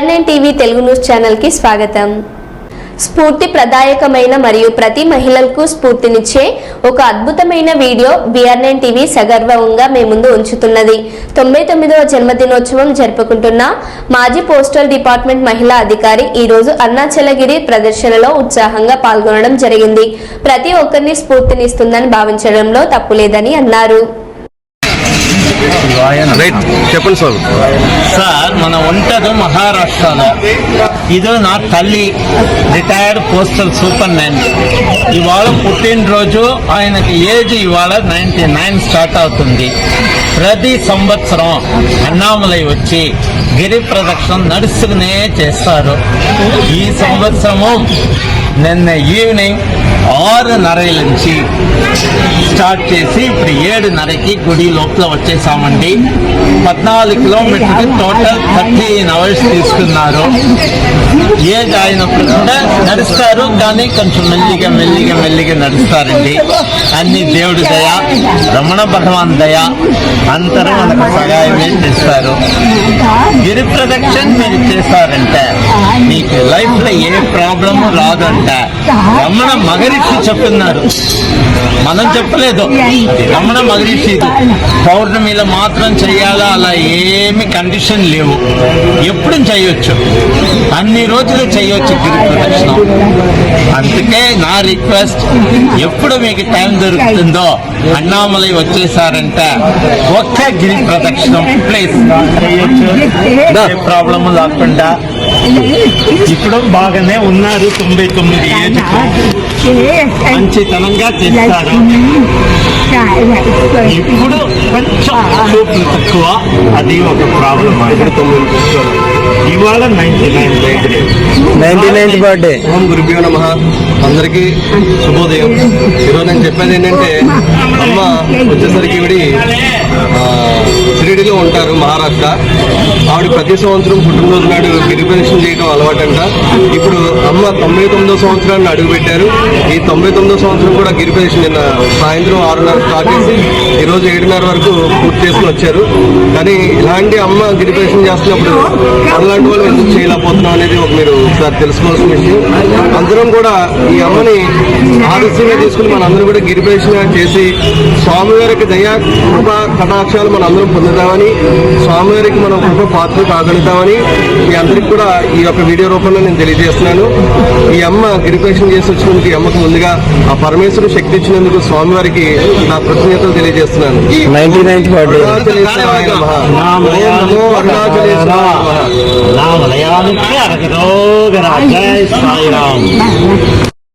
Telugu news ఛానల్కి స్వాగతం. స్ఫూర్తి ప్రదాయకమైన మరియు ప్రతి మహిళలకు స్ఫూర్తినిచ్చే ఒక అద్భుతమైన వీడియో బిఆర్ నైన్ టీవీ సగర్వంగా మీ ముందు ఉంచుతున్నది. తొంభై తొమ్మిదవ జన్మదినోత్సవం జరుపుకుంటున్న మాజీ పోస్టల్ డిపార్ట్మెంట్ మహిళా అధికారి ఈ రోజు అరుణాచలగిరి ప్రదర్శనలో ఉత్సాహంగా పాల్గొనడం జరిగింది. ప్రతి ఒక్కరిని స్ఫూర్తినిస్తుందని భావించడంలో తప్పులేదని అన్నారు. రైట్ చెప్పండి సార్. సార్ మన ఉంటది మహారాష్ట్రలో ఇది నా తల్లి రిటైర్డ్ పోస్టల్ సూపర్ నైన్ ఇవాళ పుట్టినరోజు ఆయనకి ఏజ్ ఇవాళ నైన్టీ నైన్ స్టార్ట్ అవుతుంది. ప్రతి సంవత్సరం అన్నామలై వచ్చి గిరి ప్రదక్షిణ నడుస్తూనే చేస్తారు. ఈ సంవత్సరము నిన్న ఈవినింగ్ ఆరున్నర నుంచి స్టార్ట్ చేసి ఇప్పుడు ఏడున్నరకి గుడి లోపల వచ్చేసామండి. పద్నాలుగు కిలోమీటర్కి టోటల్ థర్టీన్ అవర్స్ తీసుకున్నారు. ఏజ్ అయినప్పుడు కూడా నడుస్తారు కానీ కొంచెం మెల్లిగా మెల్లిగా మెల్లిగా నడుస్తారండి. అన్ని దేవుడి దయ రమణ భగవాన్ దయ అందరూ మనకు సహాయమే చేస్తారు. గిరి ప్రదక్షిణ మీరు చేస్తారంటే మీకు లైఫ్లో ఏ ప్రాబ్లమ్ రాదంట. రమణ మగరిషి చెప్తున్నారు. మనం చెప్పలేదు. రమణ మగరిషి పౌర్ణమిలో మాత్రం చేయాలా? అలా ఏమి కండిషన్ లేవు. ఎప్పుడు చేయొచ్చు. అన్ని రోజులు చేయొచ్చు గిరి ప్రదక్షిణ అందుకే నా రిక్వెస్ట్ ఎప్పుడు మీకు టైం దొరుకుతుందో అన్నామలై వచ్చేసారంటే. ఒక్క గిరి ప్రదక్షిణం ప్లీజ్ చేయొచ్చు ఏ ప్రాబ్లం లేకుండా ఇప్పుడు బాగానే ఉన్నారు తొంభై తొమ్మిది మంచితనంగా చేస్తారు ఇప్పుడు కొంచెం చూపులు తక్కువ. అది ఒక ప్రాబ్లం ఇవాళ ninety nine ninety ninth birthday ఓం గురుభ్యో నమ. అందరికీ శుభోదయం. ఈరోజు నేను చెప్పేది ఏంటంటే అమ్మ వచ్చేసరికి ఇవిడి ఆ, షిరిడిలో ఉంటారు మహారాష్ట్ర. ఆవిడ ప్రతి సంవత్సరం పుట్టినరోజు నాడు గిరి ప్రదక్షిణ చేయడం అలవాటంట. ఇప్పుడు అమ్మ తొంభై తొమ్మిదో సంవత్సరాన్ని అడుగుపెట్టారు. ఈ తొంభై తొమ్మిదో సంవత్సరం కూడా గిరి ప్రదక్షిణ నిన్న సాయంత్రం ఆరున్నర స్టార్ట్ చేసి ఈరోజు ఏడున్నర వరకు పూర్తి చేసుకుని వచ్చారు. కానీ ఇలాంటి అమ్మ గిరి చేస్తున్నప్పుడు అలాంటి వాళ్ళు ఎందుకు చేయలేకపోతున్నాం అనేది ఒక మీరు ఒకసారి తెలుసుకోవాల్సిన విషయం. అందరం కూడా ఈ అమ్మని ఆలస్యంగా తీసుకుని మనందరం కూడా గిరి చేసి స్వామివారికి దయా కృప కటాక్షాలు మన అందరం పొందుతామని స్వామివారికి మనం కృప పాత్ర కాగలుగుతామని మీ అందరికి కూడా ఈ యొక్క వీడియో రూపంలో నేను తెలియజేస్తున్నాను. ఈ అమ్మ గిరి ప్రదక్షిణ చేసి వచ్చినందుకు ఈ అమ్మకు ముందుగా ఆ పరమేశ్వరుడు శక్తి ఇచ్చినందుకు స్వామివారికి నా కృతజ్ఞతలు తెలియజేస్తున్నాను. నైన్టీ